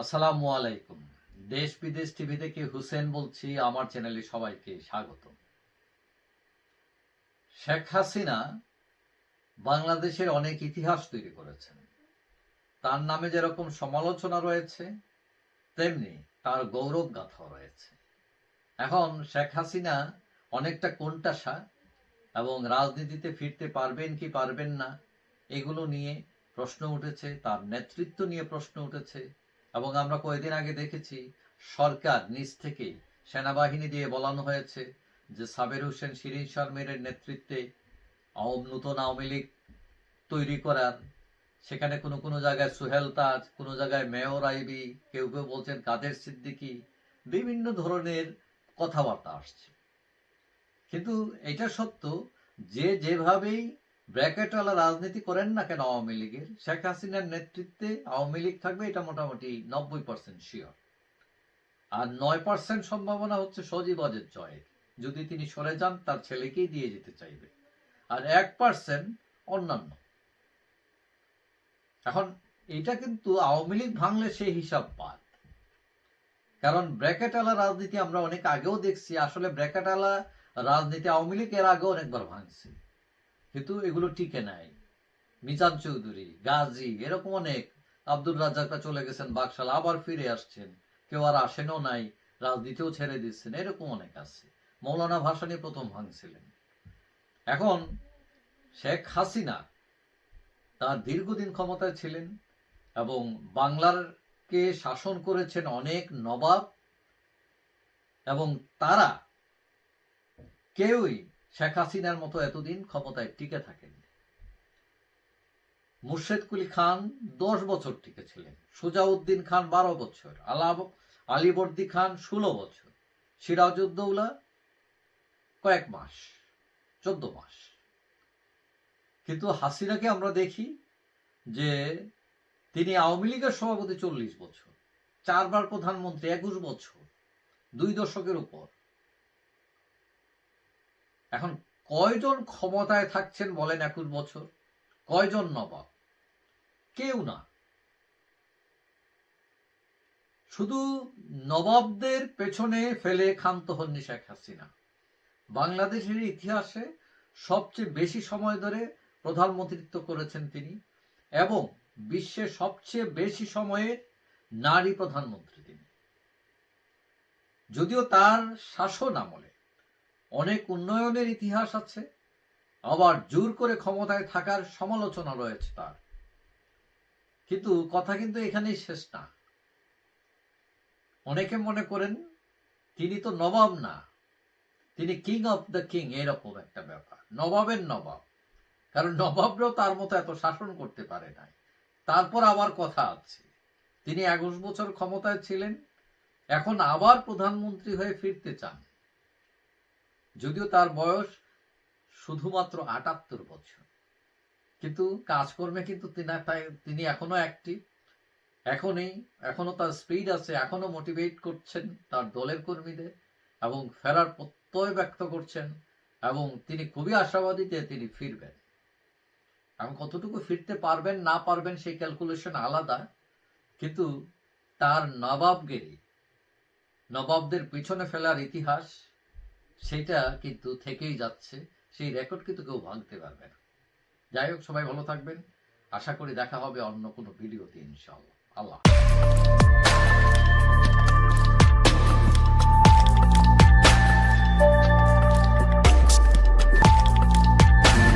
আসসালামু আলাইকুম। দেশ বিদেশ টিভি থেকে হুসেন বলছি, আমার চ্যানেলে সবাইকে স্বাগত। শেখ হাসিনা বাংলাদেশের অনেক ইতিহাস তৈরি করেছেন। তার নামে যেরকম সমালোচনা রয়েছে, তেমনি তার গৌরব গাথা রয়েছে। এখন শেখ হাসিনা অনেকটা কোনটাসা এবং রাজনীতিতে ফিরতে পারবেন কি পারবেন না, এগুলো নিয়ে প্রশ্ন উঠেছে, তার নেতৃত্ব নিয়ে প্রশ্ন উঠেছে। এবং আমরা কয়েকদিন আগে দেখেছি সরকার নিজ থেকেই সেনাবাহিনী দিয়ে বলানো হয়েছে যে সাবের হোসেন শিরিন শর্মের নেতৃত্বে আওয়াম নূতন আওয়ামী লীগ তৈরি করার। সেখানে কোনো কোনো জায়গায় সুহেল তাজ, কোনো জায়গায় মেয়র আইবি, কেউ কেউ বলছেন কাদের সিদ্দিকি, বিভিন্ন ধরনের কথাবার্তা আসছে। কিন্তু এটা সত্য যে যেভাবেই ব্র্যাকেটওয়ালা রাজনীতি করেন না কেন আওয়ামী লীগের? শেখ হাসিনার নেতৃত্বে আওয়ামী লীগ থাকবে, এটা মোটামুটি নব্বই পার্সেন্ট শিওর আর নয় পার্সেন্ট সম্ভাবনা হচ্ছে সজীব অজের জয়ের। যদি তিনি সরে যান, তার ছেলেকেই দিয়ে যেতে চাইবে। আর এক পার্সেন্ট অন্যান্য। এখন এটা কিন্তু আওয়ামী লীগ ভাঙলে সেই হিসাব বাদ। কারণ ব্র্যাকেটওয়ালা রাজনীতি আমরা অনেক আগেও দেখছি, আসলে ব্র্যাকেটওয়ালা রাজনীতি আওয়ামী লীগ এর আগেও অনেকবার ভাঙছে। কিন্তু এগুলো টিকে নাই। মিজান চৌধুরী, গাজী, এরকম অনেক। আব্দুল রাজ্জাকরা চলে গেছেন বাকশাল আবার ফিরে আসছেন। কেউ আর আসেনও নাই, রাজনীতিও ছেড়ে দিচ্ছেন, এরকম অনেক আছে। মৌলানা ভাসানী প্রথম ভাঙছিলেন। এখন শেখ হাসিনা তার দীর্ঘদিন ক্ষমতায় ছিলেন এবং বাংলার কে শাসন করেছেন অনেক নবাব এবং তারা কেউই শেখ হাসিনার মতো এতদিন ক্ষমতায় টিকে থাকেন। মুর্শেদ কুলি খান দশ বছর টিকে ছিলেন সুজাউদ্দিন খান বারো বছর। আলাব আলিবর্দি খান ষোলো বছর। সিরাজউদ্দৌলা কয়েক মাস, চোদ্দ মাস। কিন্তু হাসিনাকে আমরা দেখি যে তিনি আওয়ামী লীগের সভাপতি চল্লিশ বছর, চারবার প্রধানমন্ত্রী একুশ বছর, দুই দশকের উপর। এখন কয়জন ক্ষমতায় থাকছেন বলেন একুশ বছর? কয়জন নবাব? কেউ না। শুধু নবাবদের পেছনে ফেলে ক্ষান্ত হননি শেখ হাসিনা। বাংলাদেশের ইতিহাসে সবচেয়ে বেশি সময় ধরে প্রধানমন্ত্রিত্ব করেছেন তিনি এবং বিশ্বের সবচেয়ে বেশি সময়ে নারী প্রধানমন্ত্রী তিনি। যদিও তার শাসন আমলে অনেক উন্নয়নের ইতিহাস আছে, আবার জোর করে ক্ষমতায় থাকার সমালোচনা রয়েছে তার। কিন্তু কথা কিন্তু এখানেই শেষ না। অনেকে মনে করেন, তিনি তো নবাব না, তিনি কিং অফ দ্য কিং এরকম একটা ব্যাপার। নবাবের নবাব। কারণ নবাবরাও তার মতো এত শাসন করতে পারে নাই। তারপর আবার কথা আছে। তিনি একুশ বছর ক্ষমতায় ছিলেন, এখন আবার প্রধানমন্ত্রী হয়ে ফিরতে চান। যদিও তার বয়স শুধুমাত্র আটাত্তর বছর। কিন্তু কাজকর্মে কিন্তু তিনি এখনও অ্যাক্টিভ এখনই, এখনও তার স্পিড আছে, এখনও মোটিভেট করছেন তার দলের কর্মীদের এবং ফেরার প্রত্যয় ব্যক্ত করছেন এবং তিনি খুবই আশাবাদী যে তিনি ফিরবেন। এবং কতটুকু ফিরতে পারবেন, না পারবেন সেই ক্যালকুলেশন আলাদা। কিন্তু তার নবাবগিরি, নবাবদের পিছনে ফেলার ইতিহাস সেটা কিন্তু থেকেই যাচ্ছে, সেই রেকর্ড কিন্তু কেউ ভাঙতে পারবে না। যাই হোক, সবাই ভালো থাকবেন। আশা করি দেখা হবে অন্য কোনো ভিডিওতে ইনশাআল্লাহ। আল্লাহ